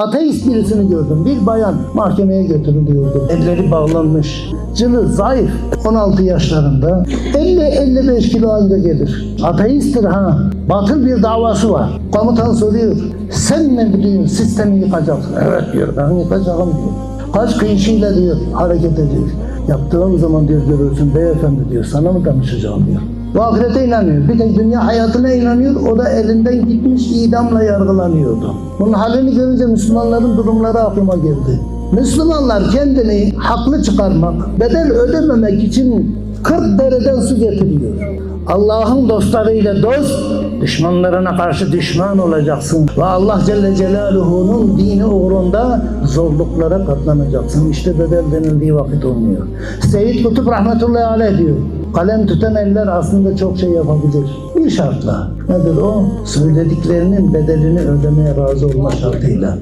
Ateist birisini gördüm. Bir bayan mahkemeye götürülüyordu. Elleri bağlanmış. Cılız, zayıf. 16 yaşlarında. 50-55 kilo anca gelir. Ateisttir ha. Batıl bir davası var. Komutan soruyor. Sen mi diyor sistemi yıkacaksın? Evet diyor ben yıkacağım diyor. Kaç kişiyle diyor hareket ediyor. Yaptığım zaman diyor görürsün beyefendi diyor sana mı danışacağım diyor. Bu ahirete inanıyor. Bir de dünya hayatına inanıyor. O da elinden gitmiş idamla yargılanıyordu. Bunun halini görünce Müslümanların durumları aklıma geldi. Müslümanlar kendini haklı çıkarmak, bedel ödememek için 40 dereden su getiriyor. Allah'ın dostlarıyla dost, düşmanlarına karşı düşman olacaksın. Ve Allah Celle Celaluhu'nun dini uğrunda zorluklara katlanacaksın. İşte bedel denildiği vakit olmuyor. Seyyid Kutup rahmetullahi aleyh diyor. Kalem tutan eller aslında çok şey yapabilir. Bir şartla. Nedir o? Söylediklerinin bedelini ödemeye razı olma şartıyla.